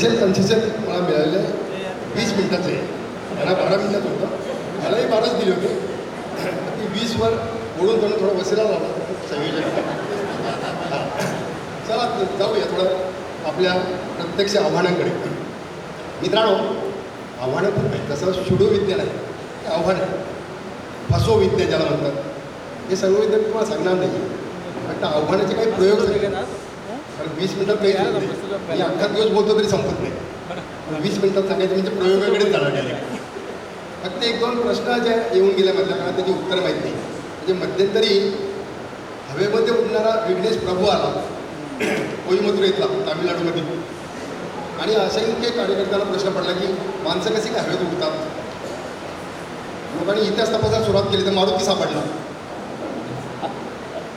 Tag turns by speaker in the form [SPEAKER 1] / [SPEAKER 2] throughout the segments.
[SPEAKER 1] Special concession मला मिळालेलं आहे. वीस मिनिटाचं आहे. त्यांना बारा मिनिटात होतं. मलाही बाराच दिले होते. ती वीसवर ओढून करून थोडं बसायला लावला संयोजन. चला त- जाऊया थोडं आपल्या प्रत्यक्ष आव्हानांकडे. मित्रांनो आव्हानं खूप आहेत. तसं शुडो विज्ञान आहे हे आव्हान आहे. फसो विद्या ज्याला म्हणतात. हे सर्व विद्या तुम्हाला सांगणार नाही. फक्त आव्हानाचे काही प्रयोग झाले कारण वीस मिनिटात काही. मी अख्खा दिवस बोलतो तरी संपत नाही. वीस मिनिटात सांगायचे म्हणजे प्रयोगाकडेच जाणार गेले फक्त एक दोन प्रश्न जे येऊन गेले मधल्या काळात त्याची उत्तर माहीत नाही. म्हणजे मध्यंतरी हवेमध्ये उडणारा विघ्नेश प्रभू आला. कोईमतूर इथला तामिळनाडूमध्ये. आणि असंख्य कार्यकर्त्यांना प्रश्न पडला की माणसं कशी काय हवेत उडतात? लोकांनी इतिहास तपासायला सुरुवात केली तर मारुती सापडला.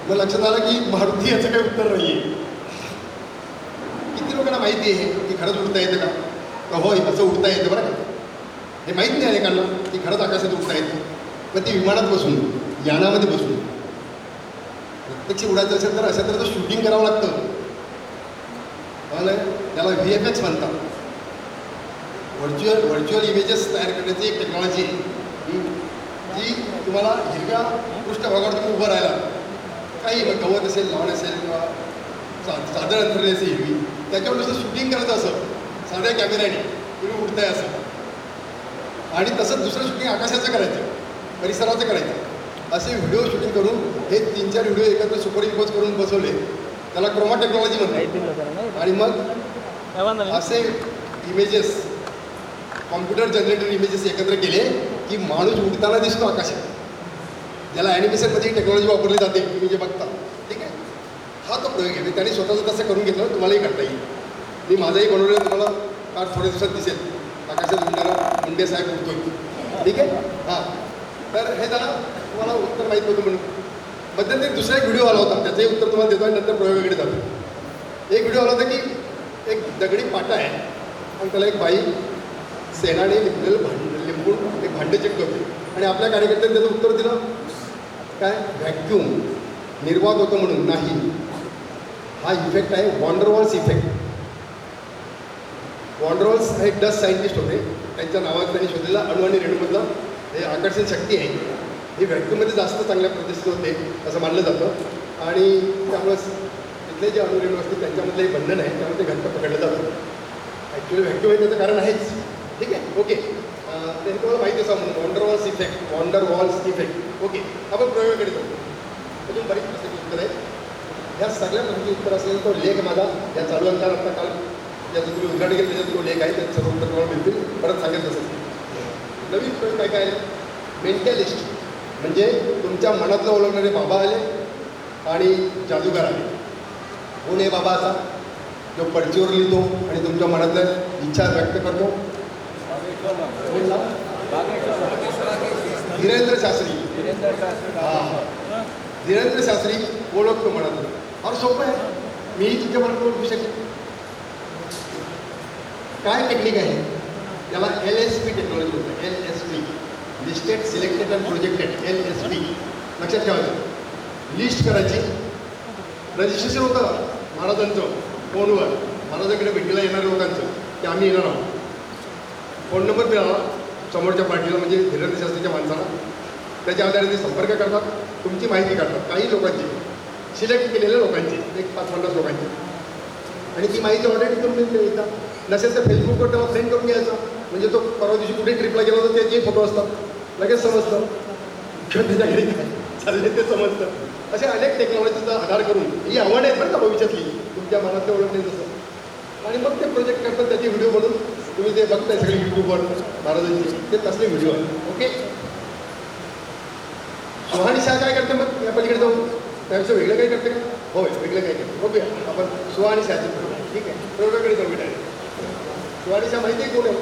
[SPEAKER 1] मग लक्षात आलं की मारुती याचं काही उत्तर नाही आहे माहिती आहे की खरंच उडता येतं का? तर होय असं उडता येतं बरं का? हे माहीत नाही अनेकांना की खरंच आकाशात उडता येतं. पण ती विमानात बसून यानामध्ये बसून. प्रत्यक्ष उडायचं असेल तर अशा तर शूटिंग करावं लागतं. हो कळलं त्याला व्ही एफ एक्स म्हणतात. व्हर्च्युअल व्हर्च्युअल इमेजेस तयार करण्याची एक टेक्नॉलॉजी आहे. जी तुम्हाला हिरव्या पृष्ठभागावर तुम्ही उभं राहिला काही गवत असेल लावण असेल किंवा चा चादर अंतरली असेल हिरवी त्याच्यावर नुसतं शूटिंग करायचं असं. साध्या कॅमेऱ्याने तुम्ही उडताय असं. आणि तसंच दुसरं शूटिंग आकाशाचं करायचं. परिसराचं करायचं. असे व्हिडिओ शूटिंग करून हे तीन चार व्हिडिओ एकत्र सुपर इम्पोज करून बसवले. त्याला क्रोमा टेक्नॉलॉजी म्हणतात. आणि मग असे इमेजेस कॉम्प्युटर जनरेटेड इमेजेस एकत्र केले की माणूस उडताना दिसतो आकाशात. ज्याला ॲनिमेशनमध्ये टेक्नॉलॉजी वापरली जाते. तुम्ही जे बघता. हा तो प्रयोग आहे. त्यांनी स्वतःचं तसं करून घेतलं तुम्हालाही करता येईल. मी माझंही बनवलेलं तुम्हाला फार थोड्या दिवसात दिसेल. आकाशात उडणारा मुंडे साहेब उठतोय ठीक आहे? हां. तर हे जरा तुम्हाला उत्तर माहीत नव्हतं म्हणून. मध्यंतरी दुसरा एक व्हिडिओ आला होता. त्याचंही उत्तर तुम्हाला देतो आणि नंतर प्रयोगाकडे जातो एक व्हिडिओ आला होता की एक दगडी पाटा आहे. आणि त्याला एक बाई सेनाने लिपलेलं भांड लिंबून एक भांडे चेक करते आणि आपल्या कार्यकर्त्यांनी त्याचं उत्तर दिलं. काय? व्हॅक्यूम निर्वाद होतं म्हणून. नाही. हा इफेक्ट आहे वॉन्डरवॉल्स इफेक्ट वॉन्डरवॉल्स हे डस्ट सायंटिस्ट होते. त्यांच्या नावात त्यांनी शोधलेला अणु आणि रेणूमधलं हे आकर्षण शक्ती आहे. हे व्हॅक्यूममध्ये जास्त चांगल्या प्रतिष्ठित होते असं मानलं जातं. आणि त्यामुळं तिथले जे अणु रेणू असतील त्यांच्यामधलं हे बंधन आहे. त्यामुळे ते घंट पकडलं जातं. ॲक्च्युली व्हॅक्यूम आहे त्याचं कारण आहेच. ठीक आहे? ओके ते तुम्हाला माहिती असा म्हणून van der Waals effect van der Waals effect okay आपण प्रयोगाकडे जाऊ. अजून बरीच प्रश्नाची उत्तर आहे ह्या सगळ्या प्रश्नाची उत्तर असेल तो लेख माझा या चालू अंतर आता काल ज्याचं तुम्ही उद्घाटन केलं त्याच्यात तो लेख आहे त्याचं सर्व उत्तर तुम्हाला मिळतील. परत सांगेल तसंच. नवीन प्रयोग काय काय मेंटॅलिस्ट म्हणजे तुमच्या मनातलं ओळखणारे बाबा आले आणि जादूगार आले. कोण आहे बाबा असा? जो पडचीवर लिहितो आणि तुमच्या मनातल्या इच्छा व्यक्त करतो? धीरेंद्र शास्त्री. हां. धीरेंद्र शास्त्री ओळखतो मनात फार सोपं आहे. मीही तुमच्या बरोबर ओळखू शकेन काय टेक्निक आहे? त्याला एल एस पी टेक्नॉलॉजी होतं L S P listed selected and projected L S P लक्षात ठेवायचं. लिस्ट करायची. रजिस्ट्रेशन होतं. महाराजांचं. फोनवर महाराजांकडे भेटीला येणाऱ्या लोकांचं. की आम्ही येणार आहोत. फोन नंबर मिळाला समोरच्या पार्टीला म्हणजे धीरेंद्र शास्त्रीच्या माणसाला. त्याच्या आधारे ते संपर्क करतात. तुमची माहिती काढतात. काही लोकांची. सिलेक्ट केलेल्या लोकांची एक पाच पन्नास लोकांची. आणि ती माहिती ऑलरेडी करून मिळते येतात नसेल तर फेसबुकवर तेव्हा सेंड करून घ्यायचा. म्हणजे तो परवा दिवशी कुठे ट्रिपला गेला होता त्याचे फोटो असतात. लगेच समजतं. किंवा त्याच्या घरी चालले ते समजतं. असे अनेक टेक्नॉलॉजीचा आधार करून ही आव्हानं आहेत बरं का भविष्यातली. तुमच्या मनातलं ओळख नाही तसं. आणि मग ते प्रोजेक्ट करतात त्याचे व्हिडिओ बनवून. तुम्ही ते बघताय सगळे यूट्यूबवर महाराजांचे ते तसले व्हिडिओ आहेत. ओके सुहानी शाह काय करते मग? या पलीकडे जाऊन. त्यापेक्षा वेगळं काय करते का? होय वेगळं काय करते. बघूया. आपण शहाचे प्रयोग ठीक आहे. प्रयोगाकडे जाऊ सुहानी शाह माहिती आहे कोण आहे?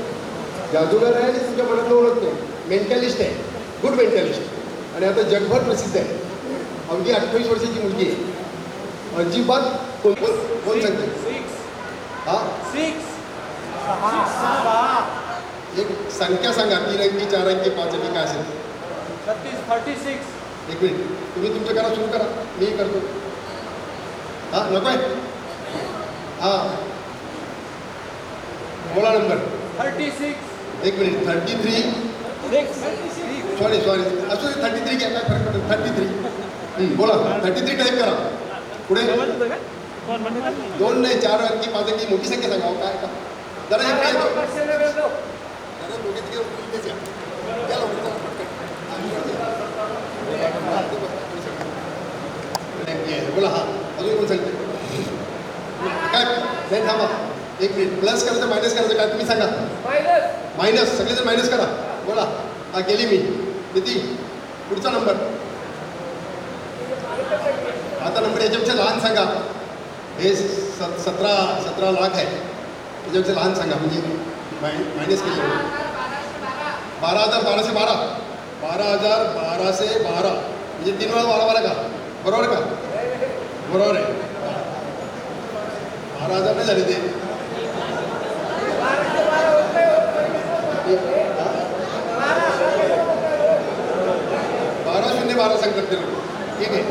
[SPEAKER 1] जादूगार आहे आणि तुमच्या मनातलं ओळखतो मेंटॅलिस्ट आहे. गुड मेंटॅलिस्ट आणि आता जगभर प्रसिद्ध आहे. अवघी अठ्ठावीस वर्षाची मुलगी आहे. अजिबात कोण कोण सांगते? हा? एक संख्या सांगा. तीन अंकी चार अंकी पाच अंकी काय असेल? एक मिनिट. तुम्ही तुमचं करा सुरू करा. मी करतो. हां नको आहे? हां. बोला नंबर.
[SPEAKER 2] Thirty six.
[SPEAKER 1] एक minute. Thirty three. Sorry sorry असू दे थर्टी थ्री घ्या. काय फरक पडतो? Thirty three. बोला. थर्टी थ्री टाईप करा. पुढे. दोन नाही चार अंकी पाच अंकी मोठी संख्या सांगा. काय का जरा एक काय जरा दोघे तिघे इथेच या. या लवकर, चला, पटकन. अंकी आहे. बोला हा अजून कोण सांगते काय नाही थांबा एक मिनिट. प्लस करायचं मायनस करायचं काय तुम्ही सांगा. मायनस सगळेजण मायनस करा. बोला. हा गेली मी. किती? पुढचा नंबर आता नंबर याच्यापेक्षा लहान सांगा. हे स सतरा सतरा लाख आहे. याच्यापेक्षा लहान सांगा. म्हणजे माय मायनस केले. बारा हजार बाराशे बारा. बारा हजार बाराशे बारा. म्हणजे तीन वेळा वाला वाला का? बरोबर का? बरोबर आहे. बारा हजार नाही झाले ते. बारा शून्य बारा सांगतात ते लोक. ठीक आहे.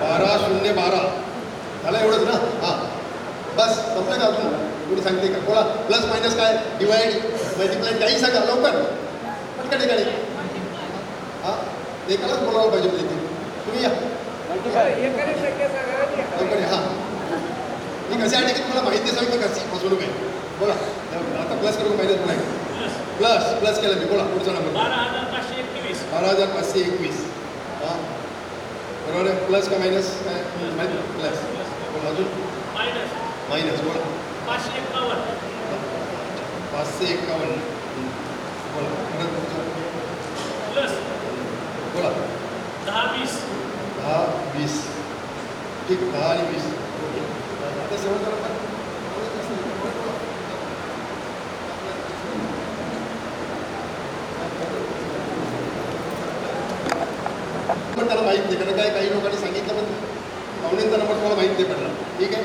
[SPEAKER 1] बारा शून्य बारा. झालं एवढंच ना? हां. बस संपलं का अजून? कोणी सांगते का? कोणा प्लस मायनस काय? डिवाइड मल्टिप्लाय काही सांगा लवकर पटकन ठिकाणी हां एकालाच बोलावं पाहिजे म्हणजे तुम्ही या. हां. मी कशासाठी की तुम्हाला माहिती असावी की कशी फसवणूक आहे बोला. आता प्लस करून माहिती नाही प्लस प्लस केलं मी. बोला पुढचा नंबर
[SPEAKER 3] बारा हजार पाचशे एकवीस.
[SPEAKER 1] बारा हजार पाचशे एकवीस हां. बरोबर आहे? प्लस का मायनस काय? प्लस बोला अजून.
[SPEAKER 3] मायनस
[SPEAKER 1] मायनस बोला.
[SPEAKER 3] पाचशे एकावन्न.
[SPEAKER 1] पाचशे एकावन्न बोला. परत
[SPEAKER 3] प्लस
[SPEAKER 1] बोला.
[SPEAKER 3] दहा वीस.
[SPEAKER 1] दहा वीस. ठीक दहा आणि वीस. आता करा पण. पण त्याला माहीत नाही कारण काय काही लोकांनी सांगितलं पण पाहुण्यांचा नंबर तुम्हाला माहीत नाही पडला ठीक आहे?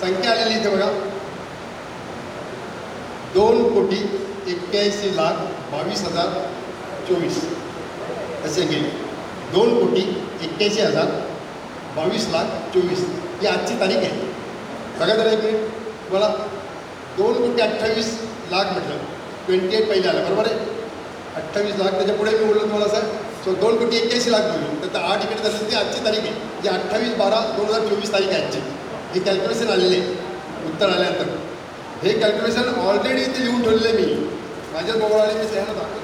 [SPEAKER 1] संख्या आलेली इथे बघा. दोन कोटी एक्क्याऐंशी लाख बावीस हजार चोवीस. असे गेले दोन कोटी एक्क्याऐंशी हजार बावीस लाख चोवीस. ही आजची तारीख आहे. बघा जरा एक मिनिट. तुम्हाला दोन कोटी अठ्ठावीस लाख म्हटलं. ट्वेंटी एट पहिले आलं. बरोबर आहे? अठ्ठावीस लाख त्याच्या पुढे मी बोललो तुम्हाला सर सो दोन कोटी एक्क्याऐंशी लाख बोललो. तर आठ इकडे झाली ती आजची तारीख आहे. जी अठ्ठावीस बारा दोन हजार चोवीस तारीख आहे आजची. हे कॅल्क्युलेशन आलेले आहे. उत्तर आल्यानंतर. हे कॅल्क्युलेशन ऑलरेडी इथे लिहून ठेवलेलं आहे मी. माझ्याच मोबाईलने मी सह्यानं दाखवतो.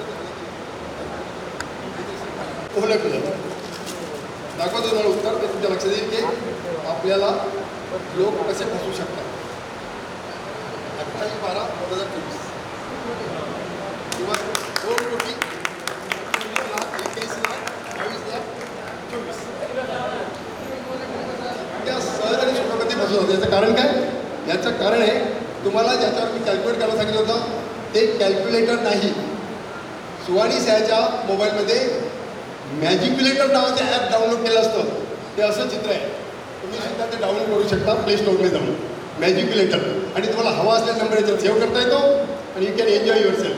[SPEAKER 1] ओळखलं दाखवतो तुम्हाला उत्तर ते तुमच्या लक्षात येईल की आपल्याला लोक कसे फसू शकतात. अठ्ठावीस बारा दोन हजार चोवीस. किंवा दोन कोटी चोवीस लाख एकवीस लाख बावीस लाख चोवीस. त्या सहज आणि सोप्या फसवत होते. याचं कारण काय? याचं कारण आहे तुम्हाला ज्याच्यावर मी कॅल्क्युलेट करायला सांगितलं होतं ते कॅल्क्युलेटर नाही. सुवाणी सह्याच्या मोबाईलमध्ये मॅजिक्युलेटर नावाचं ॲप डाउनलोड केलं असतं. ते असं चित्र आहे. तुम्ही सुद्धा ते डाउनलोड करू शकता प्ले स्टोअरमध्ये जाऊन. मॅजिक्युलेटर आणि तुम्हाला हवा असलेला नंबर याच्यावर सेव्ह करता येतो आणि you can enjoy yourself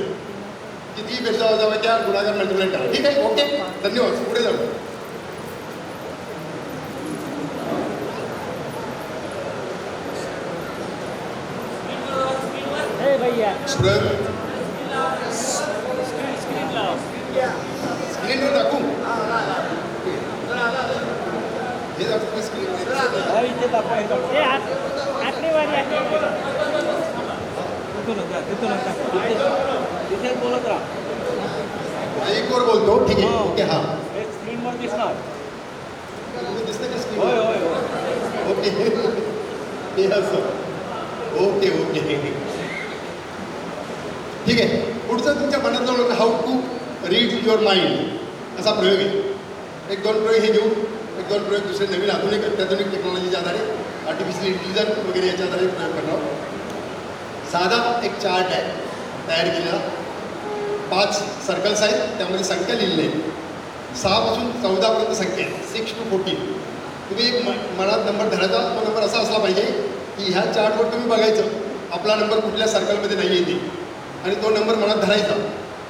[SPEAKER 1] कितीही पेक्षा जावाच्या गुणाकार मल्टिप्लाय करा. ठीक आहे? ओके धन्यवाद. पुढे जाऊ.
[SPEAKER 2] भैया
[SPEAKER 1] प्रयोग
[SPEAKER 3] स्क्रीन स्क्रीन लाव
[SPEAKER 1] स्क्रीनवर दाखवू हे दाखवू स्क्रीनवर
[SPEAKER 2] इथे दाखवा हे आत आकडेवारी आहे तिथूनच जा तिथूनच जा तिथे- तिथे बोलत राहा.
[SPEAKER 1] माईकवर बोलतो? ठीक आहे
[SPEAKER 2] हो.
[SPEAKER 1] ओके हां.
[SPEAKER 2] हे स्क्रीनवर दिसणार.
[SPEAKER 1] दिसतं का
[SPEAKER 2] होय होय होय.
[SPEAKER 1] ओके. हे असं. Okay okay. ठीक आहे. पुढचं तुमच्या मनात जाऊन how to read your mind असा प्रयोग आहे. एक दोन प्रयोग हे घेऊ. एक दोन प्रयोग दुसरे नवीन. आधुनिक अत्याधुनिक टेक्नॉलॉजीच्या आधारे आर्टिफिशियल इंटेलिजन्स वगैरे याच्या आधारे प्रयोग करणार साधा एक चार्ट आहे. तयार केलेला. पाच सर्कल्स आहेत. त्यामध्ये संख्या लिहिलेली सहापासून चौदापर्यंत संख्या आहे सिक्स टू फोर्टीन तुम्ही एक मनात नंबर धरायचा तो नंबर असा असला पाहिजे की ह्या चार्टवर तुम्ही बघायचं. आपला नंबर कुठल्या सर्कलमध्ये नाही येते आणि तो नंबर मनात धरायचा.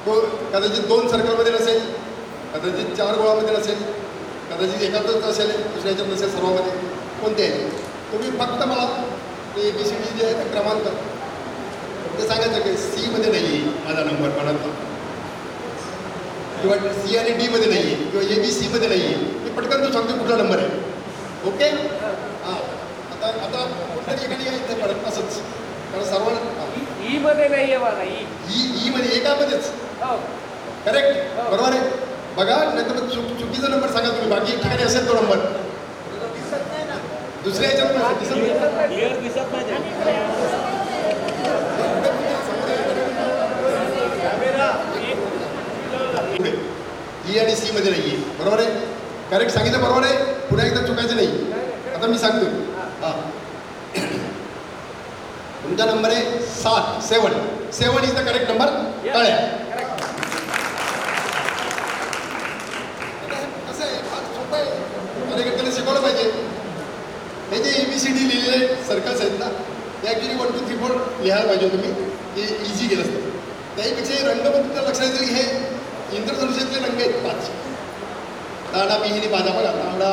[SPEAKER 1] तो कदाचित दोन सर्कलमध्ये नसेल कदाचित चार गोळामध्ये नसेल कदाचित एकातच असेल दुसऱ्याच्यात नसेल सर्वामध्ये. कोणते आहे तुम्ही फक्त मला ते ए बी सी डी जे आहे ते क्रमांक ते सांगायचं की सीमध्ये नाही आहे माझा नंबर म्हणत किंवा सी आणि डीमध्ये नाही आहे किंवा ए बी सीमध्ये नाही आहे मी पटकन तो सांगतो कुठला नंबर आहे. ओके हां. आता आता कुठल्या ठिकाणी आहे इथे पडत असंच. कारण सर्वांना
[SPEAKER 2] ई मध्ये नाहीये बघा ई.
[SPEAKER 1] ई ईमध्ये एकामध्येच
[SPEAKER 2] हो.
[SPEAKER 1] करेक्ट बरोबर आहे? बघा नाही तर चुक चुकीचा नंबर सांगा तुम्ही. बाकी ठिकाणी असेल तो नंबर दुसऱ्या ह्याच्यात नसेल, दिसत नाही.
[SPEAKER 2] नाही
[SPEAKER 1] ई आणि सी मध्ये नाहीये. बरोबर आहे? करेक्ट सांगितलं बरोबर आहे? पुन्हा एकदा चुकायचं नाही. आता मी सांगतो. हां. तुमचा नंबर आहे सात seven. Seven is the correct number कळ्या कसं आहे फार सोपं आहे. कार्यकर्त्याला शिकवलं पाहिजे. हे जे ए बी सी डी लिहिलेले सर्कल्स आहेत ना ते actually one two three four लिहायला पाहिजे तुम्ही ते इझी केलं असतं. त्याहीपेक्षा रंग पण तुमच्या लक्षात येईल की हे इंद्रधनुष्यातले रंग आहेत पाच. ताडा मिहिनी पाजा बघा तांबडा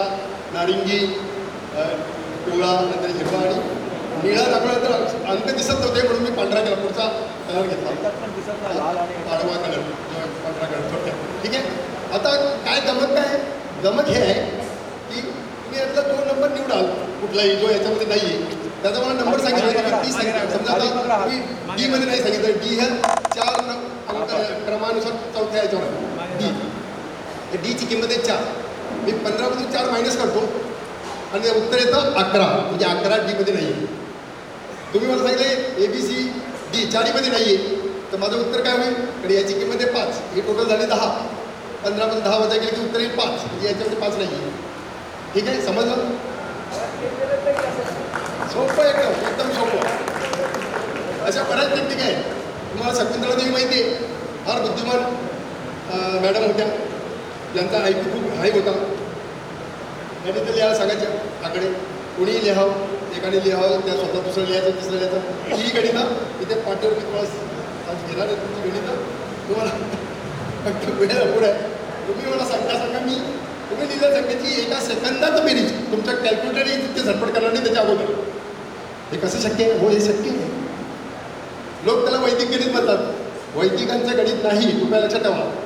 [SPEAKER 1] नारिंगी पिवळा नंतर हिरवा आणि निळा दाखवला तर अंक दिसत नव्हते म्हणून मी पांढरा केला पुढचा कलर घेतला. पाडवा कलर पांढरा कलर थोडक्यात. ठीक आहे? आता काय गमत काय? गमत हे आहे की तुम्ही यातला जो नंबर निवडाल. कुठलाही जो याच्यामध्ये नाही आहे त्याचा मला नंबर सांगितला डी सांगितलं. समजा आता तुम्ही डी मध्ये नाही सांगितलं डी ह्या चार अंक क्रमानुसार चौथ्या याच्यावर. डी. तर डीची किंमत आहे चार. मी पंधरामधून चार मायनस करतो. आणि ते उत्तर येतं अकरा. म्हणजे अकरा डीमध्ये नाही आहे तुम्ही मला सांगितले ए बी सी डी चारीमध्ये नाही आहे तर माझं उत्तर काय होईल? कारण याची किंमत आहे पाच. ही टोटल झाली दहा. पंधरामध्ये दहा वजा केली की उत्तर येईल पाच. म्हणजे याच्यामध्ये पाच नाही आहे ठीक आहे? समजलं? सोपं एकदम एकदम सोपं. अशा बऱ्याच ठीक आहे. तुम्हाला शकुंतला देवी माहिती आहे. फार बुद्धिमान मॅडम होत्या. ज्यांचा ऐकू खूप हाय होता. त्यांनी ते लिहायला सांगायच्या आकडे. कोणीही लिहावं. एकाने लिहावं त्या स्वतः दुसरं लिहायचं तिसरं लिहायचं. ही गणितं इथे पाठवून मी तुम्हाला आज घेणार आहे तुमची गणितं. तुम्हाला फक्त वेळ पुढे आहे. तुम्ही मला सांगता सांगा मी तुम्ही लिहिलं संख्येची एका सेकंदात बेरीज तुमच्या कॅल्क्युलेटर तिथे झटपट करणार नाही त्याच्या अगोदर. हे कसं शक्य आहे? हो हे शक्य आहे. लोक त्याला वैदिक गणित म्हणतात. वैदिकांचं गणित नाही कृपया लक्षात ठेवा.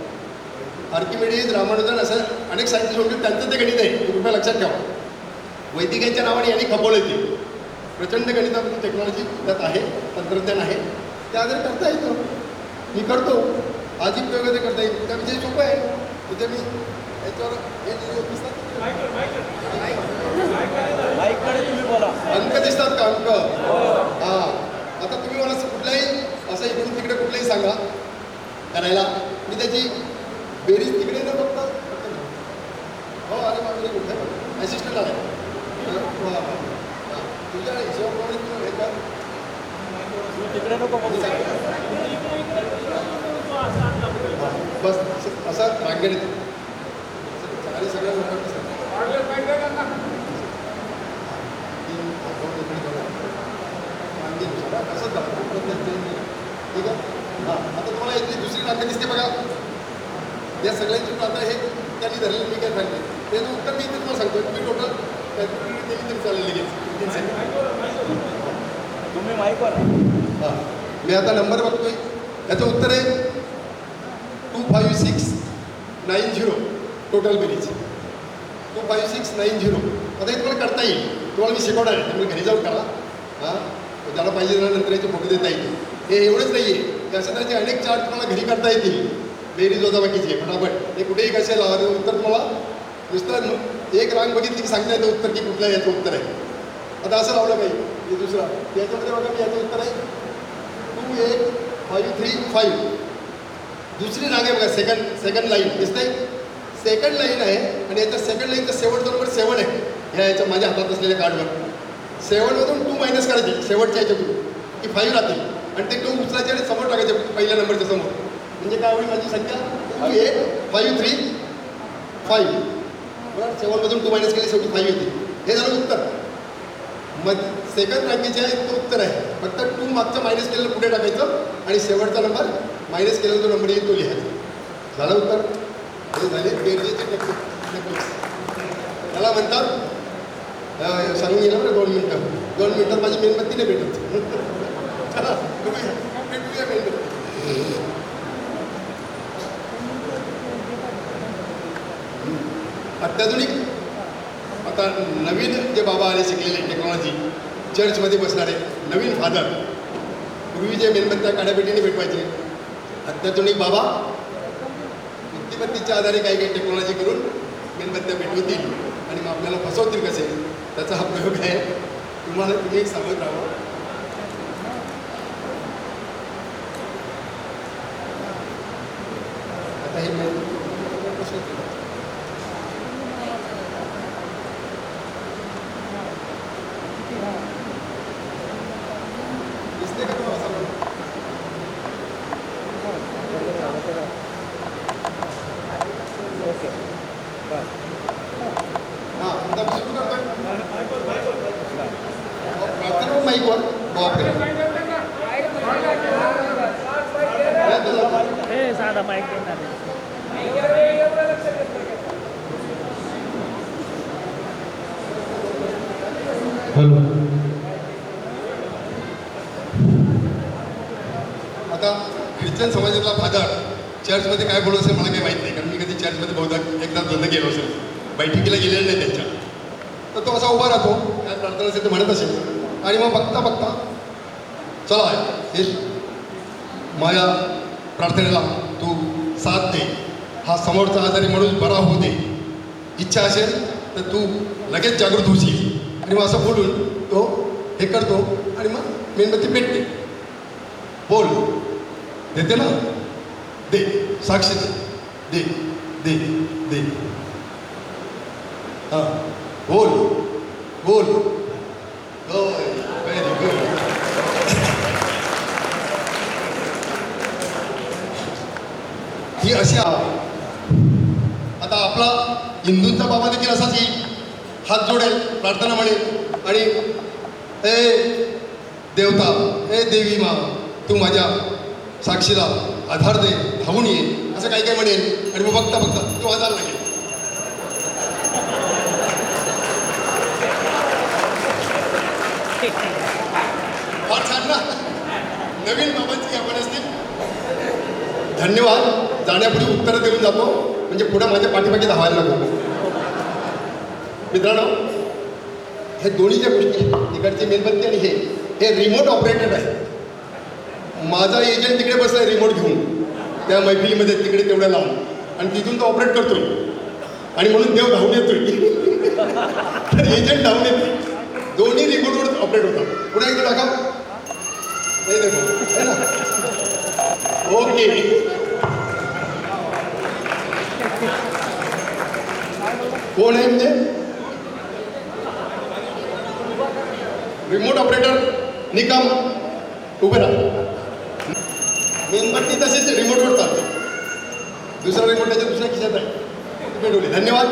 [SPEAKER 1] आर्किमेडीज रामानुजन असं अनेक साहित्य होते त्यांचं ते गणित आहे. कृपया लक्षात ठेवा. वैदिकांच्या नावाने यांनी खपवले ते प्रचंड गणितामध्ये टेक्नॉलॉजी त्यात आहे तंत्रज्ञान आहे. ते आधार करता येतं. मी करतो. आजही प्रयोग करता येईल. त्या म्हणजे विषयी सोपं आहे. तिथे मी
[SPEAKER 2] तुम्ही
[SPEAKER 1] अंक दिसतात का अंक? हां. आता तुम्ही मला कुठलाही असं इकडून तिकडे कुठलंही सांगा. करायला. मी त्याची बेरीज तिकडे न बघता हो अरे माझे कुठे असिस्टंट. हा. तुझ्या हिशोबाप्रमाणे तू हे कर
[SPEAKER 2] तू तिकडे नको
[SPEAKER 1] बस असं- असं रांगेत येतो आणि सगळ्या लोकांना सांगा. तीन, दोन, इकडे बघा. रांगेनुसार, हा, असंच दाखवा. प्रत्येक जण. ठीक आहे? हां. आता तुम्हाला इथली दुसरी रांग दिसते बघा. या सगळ्यांची आता हे त्यांनी धरलेलं मी काय सांगते. त्याचं उत्तर मी तुम्हाला सांगतो. तुम्ही टोटल कॅल्क्युलेट केली तरी चालेल लगेच.
[SPEAKER 2] तुम्ही माईकवर
[SPEAKER 1] हां. मी आता नंबर बघतोय. त्याचं उत्तर आहे two five six nine zero total बेरीज two five six nine zero आता हे तुम्हाला करता येईल. तुम्हाला मी शिकवणार आहे. तुम्ही घरी जाऊन करा. हां. ज्याला पाहिजे त्याला नंतर याचे फोटो देता येईल हे एवढंच नाही आहे ते अनेक चार्ट तुम्हाला घरी करता येतील. बेरीज वजाबाकीचे फटाफट. हे कुठेही कसे लावा उत्तर तुम्हाला नुसतं एक रांग बघितली की सांगता येतं उत्तर की कुठलं याचं उत्तर आहे. आता असं लावलं पाहिजे हे दुसरा. याच्यामध्ये बघा की याचं उत्तर आहे. Two eight five three five. दुसरी रांग आहे बघा सेकंड सेकंड लाईन दिसते सेकंड लाईन आहे आणि याच्या सेकंड लाईनचा शेवट बरोबर सेवन आहे. ह्या याच्या माझ्या हातात असलेल्या कार्डवर सेवनमधून टू मायनस करायचे. शेवटच्या याच्यातून. की फाईव्ह राहतील. आणि ते टू उचलायचे आणि समोर टाकायचे पहिल्या नंबरच्या समोर. म्हणजे काय होईल माझी संख्या? Two eight five three five बरोबर सेवनमधून टू मायनस केली शेवटी फाईव्ह येते. हे झालं उत्तर. मग सेकंड रँकेचे आहे तो उत्तर आहे. फक्त टू मागचं मायनस केलेलं पुढे टाकायचं? आणि शेवटचा नंबर मायनस केलेला जो नंबर येईल तो लिहायचा. झालं उत्तर? हे झाले बेरजेचे टेक्निक त्याला म्हणतात सांगून गेलं बरं दोन मिनटं. दोन मिनटात माझी मेणबत्ती नाही भेटत अत्याधुनिक. आता नवीन जे बाबा आले शिकलेले टेक्नॉलॉजी चर्चमध्ये बसणारे नवीन फादर पूर्वी जे मेणबत्त्या काड्यापेटीने भेटवायचे. अत्याधुनिक बाबा बुद्धिमत्तेच्या आधारे काही काही टेक्नॉलॉजी करून मेणबत्त्या भेटवतील आणि मग आपल्याला फसवतील कसे? त्याचा हा प्रयोग आहे. तुम्हाला तुम्ही सांगत राहावं आता हे मेणबत्ती कसं होतं? दिसते का तुम्हाला असं?
[SPEAKER 2] ओके बस
[SPEAKER 1] हा आता सुरू करतोय प्रार्थना माईकवर बापरे नाही तुला-
[SPEAKER 2] हे साधा माईक देणार
[SPEAKER 4] हॅलो
[SPEAKER 1] आता ख्रिश्चन समाजातला फादर चर्चमध्ये काय बोलू असेल मला काही माहीत नाही कारण मी कधी चर्चमध्ये बहुधा एकदा बंद गेलो असेल. बैठकीला गेलेलं नाही त्यांच्या. तर तो असा उभा राहतो काय प्रार्थना असेल ते म्हणत असेल. आणि मग बघता बघता चला हे माझ्या प्रार्थनेला तू साथ दे. हा समोरचा आजारी माणूस बरा होऊ दे. इच्छा असेल तर तू लगेच जागृत होशील. आणि मग असं बोलून तो हे करतो आणि मग मेणबत्ती पेटते. बोल. देते ना? दे. साक्षी. दे. दे. दे. हां. बोल. बोल. व्हेरी गुड ही अशी आता आपला हिंदूंचा बाबा देखील असाच येईल हात जोडेल. प्रार्थना म्हणेल आणि ए देवता ए देवी मा तू माझ्या साक्षीला आधार दे धावून ये. असं काही काही म्हणेल आणि मग बघता बघता तो आधार लागेल ना. नवीन बाबांची आपण असतील धन्यवाद. जाण्यापूर्वी उत्तरं देऊन जातो. म्हणजे पुढे माझ्या पाठीमागे धावायला नको. मित्रांनो हे दोन्ही ज्या गोष्टी आहेत, तिकडची मेणबत्ती आणि हे हे रिमोट ऑपरेटेड आहे. माझा एजंट तिकडे बसलाय रिमोट घेऊन. त्या मैफिलीमध्ये तिकडे तेवढ्या लावून. आणि तिथून तो ऑपरेट करतोय. आणि म्हणून देव धावून येतोय. तर एजंट धावून येतोय. दोन्ही रिमोटवर ऑपरेट होतात. पुन्हा एकदा टाका ओके कोण आहे म्हणजे? रिमोट ऑपरेटर निकम उभे राहा. मेणबत्ती तसेच रिमोटवर चालते. दुसरा रिमोट त्याच्या दुसऱ्या खिशात आहे. पेटवली धन्यवाद.